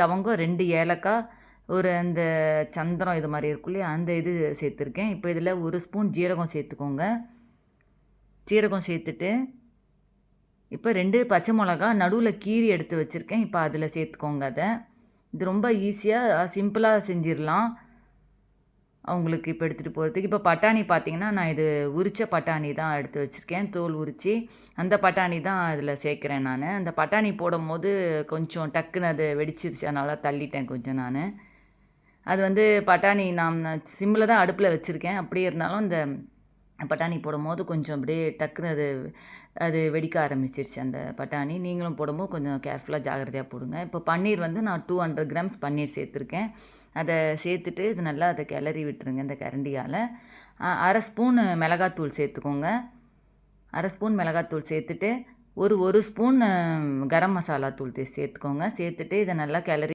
லவங்கம் ரெண்டு ஏலக்காய் ஒரு அந்த சந்திரம் இது மாதிரி இருக்கும் இல்லையா? அந்த இது சேர்த்துருக்கேன். இப்போ இதில் ஒரு ஸ்பூன் ஜீரகம் சேர்த்துக்கோங்க. ஜீரகம் சேர்த்துட்டு இப்போ ரெண்டு பச்சை மிளகா நடுவில் கீரி எடுத்து வச்சுருக்கேன். இப்போ அதில் சேர்த்துக்கோங்க அதை. இது ரொம்ப ஈஸியாக சிம்பிளாக செஞ்சிடலாம். அவங்களுக்கு இப்போ எடுத்துகிட்டு போகிறதுக்கு இப்போ பட்டாணி பார்த்தீங்கன்னா நான் இது உரித்த பட்டாணி தான் எடுத்து வச்சுருக்கேன். தோல் உரித்து அந்த பட்டாணி தான் அதில் சேர்க்குறேன் நான். அந்த பட்டாணி போடும் போது கொஞ்சம் டக்குன்னு அது வெடிச்சிருச்சு. அதனால தள்ளிட்டேன் கொஞ்சம் நான். அது வந்து பட்டாணி நான் சிம்மில் தான் அடுப்பில் வச்சுருக்கேன். அப்படியே இருந்தாலும் இந்த பட்டாணி போடும்போது கொஞ்சம் அப்படியே டக்குன்னு அது அது வெடிக்க ஆரம்பிச்சிருச்சு அந்த பட்டாணி. நீங்களும் போடும்போது கொஞ்சம் கேர்ஃபுல்லாக ஜாகிரதையாக போடுங்க. இப்போ பன்னீர் வந்து நான் டூ ஹண்ட்ரட் கிராம்ஸ் பன்னீர் சேர்த்துருக்கேன். அதை சேர்த்துட்டு இது நல்லா அதை கிளறி விட்டுருங்க இந்த கரண்டியால். அரை ஸ்பூன் மிளகாத்தூள் சேர்த்துக்கோங்க. அரை ஸ்பூன் மிளகாத்தூள் சேர்த்துட்டு ஒரு ஒரு ஸ்பூன் கரம் மசாலா தூள் சேர்த்துக்கோங்க. சேர்த்துட்டு இதை நல்லா கிளறி